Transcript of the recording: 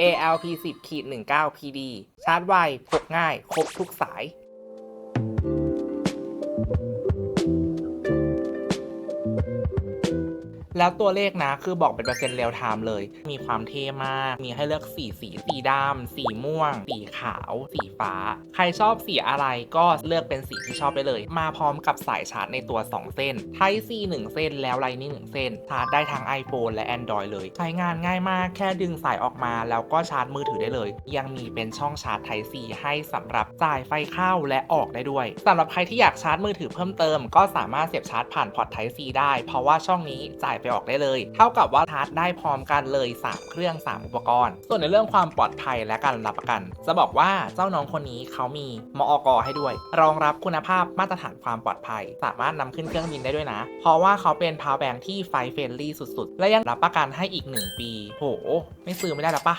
ALP10 ขีด19 PD ชาร์จไวพกง่าย ครบทุกสาย แล้วตัวเลขนะคือบอกเป็นเปอร์เซ็นต์เรียลไทม์เลย มีความเท่มาก มีให้เลือกสีสีสีดำสีม่วง สีขาว สีฟ้า ใครชอบสีอะไรก็เลือกเป็นสีที่ชอบได้เลย มาพร้อมกับสายชาร์จในตัว 2 เส้น Type C 1 เส้นแล้ว Lightning 1 เส้น ชาร์จได้ทั้ง iPhone และ Android เลย ใช้งานง่ายมากแค่ดึงสายออกมา แล้วก็ชาร์จมือถือได้เลย ยังมีเป็นช่องชาร์จ Type C ให้สำหรับจ่ายไฟเข้าและออกได้ด้วยสำหรับใครที่อยากชาร์จมือถือเพิ่มเติม ก็สามารถเสียบชาร์จผ่านพอร์ต Type C ได้ เพราะว่าช่องนี้จ่ายไปออกได้เลย เท่ากับว่าชาร์จได้พร้อมกันเลย 3 เครื่อง 3 อุปกรณ์ ส่วนในเรื่องความปลอดภัยและการรับประกัน จะบอกว่าเจ้าน้องคนนี้เขามีมอกให้ด้วย รองรับคุณภาพมาตรฐานความปลอดภัย สามารถนำขึ้นเครื่องบินได้ด้วยนะ เพราะว่าเขาเป็นพาวแบงที่ไฟเฟรนลี่สุดๆ และยังรับประกันให้อีก 1 ปี โห ไม่ซื้อไม่ได้หรอปะ